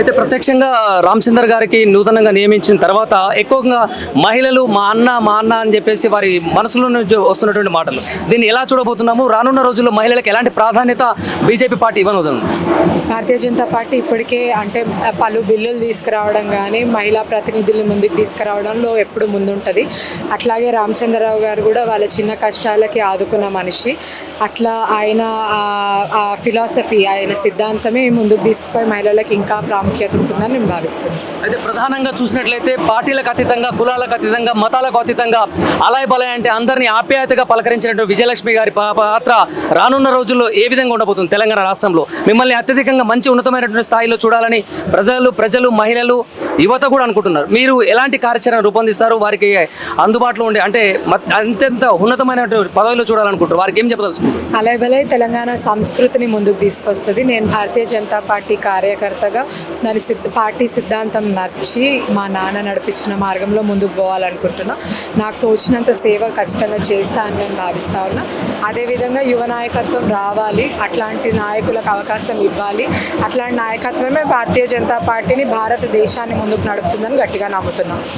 అయితే ప్రత్యక్షంగా రామచందర్ గారికి నూతనంగా నియమించిన తర్వాత ఎక్కువగా మహిళలు మా అన్న మా అన్న అని చెప్పేసి వారి మనసులో నుంచి వస్తున్నటువంటి మాటలు. దీన్ని ఎలా చూడబోతున్నాము? రానున్న రోజుల్లో మహిళలకు ఎలాంటి ప్రాధాన్యత బీజేపీ పార్టీ ఇవ్వనుతుంది భారతీయ జనతా పార్టీ ఇప్పటికే అంటే పలు బిల్లులు తీసుకురావడం కానీ మహిళా ప్రతినిధులు ముందుకు తీసుకురావడంలో ఎప్పుడు ముందుంటుంది. అట్లాగే రామచంద్రరావు గారు కూడా వాళ్ళ చిన్న కష్టాలకి ఆదుకున్న మనిషి. అట్లా ఆయన ఫిలాసఫీ ఆయన సిద్ధాంతమే ముందుకు తీసుకుపోయి మహిళలకు ఇంకా ప్రాముఖ్యత ఉంటుందని నేను భావిస్తున్నాను. అయితే ప్రధానంగా చూసినట్లయితే పార్టీలకు అతీతంగా కులాలకు అతీతంగా మతాలకు అతీతంగా అలాయ్ బలాయ్ అంటే అందరినీ ఆప్యాయతగా పలకరించినటువంటి విజయలక్ష్మి గారి పాత్ర రానున్న రోజుల్లో ఏ విధంగా ఉండబోతుంది తెలంగాణ రాష్ట్రంలో? మిమ్మల్ని అత్యధికంగా మంచి ఉన్నతమైనటువంటి స్థాయిలో చూడాలని ప్రజలు ప్రజలు మహిళలు యువత కూడా అనుకుంటున్నారు. మీరు ఎలాంటి కార్యాచరణ రూపొందిస్తారు? వారికి అందుబాటులో ఉండే అంటే అత్యంత ఉన్నతమైనటువంటి పదవిలో చూడాలనుకుంటారు వారికి ఏం చెప్పదలుచుకుంటారు అలాగే తెలంగాణ సంస్కృతిని ముందుకు తీసుకొస్తుంది. నేను భారతీయ జనతా పార్టీ కార్యకర్తగా దాని సిద్ధ పార్టీ సిద్ధాంతం నచ్చి మా నాన్న నడిపించిన మార్గంలో ముందుకు పోవాలనుకుంటున్నా. నాకు తోచినంత సేవ ఖచ్చితంగా చేస్తా అని నేను భావిస్తా ఉన్నా. అదేవిధంగా యువ నాయకత్వం రావాలి అట్లాంటి నాయకులకు అవకాశం ఇవ్వాలి. అట్లాంటి నాయకత్వమే భారతీయ జనతా పార్టీని భారతదేశాన్ని ముందుకు నడుపుతుందని గట్టిగా నమ్ముతున్నాను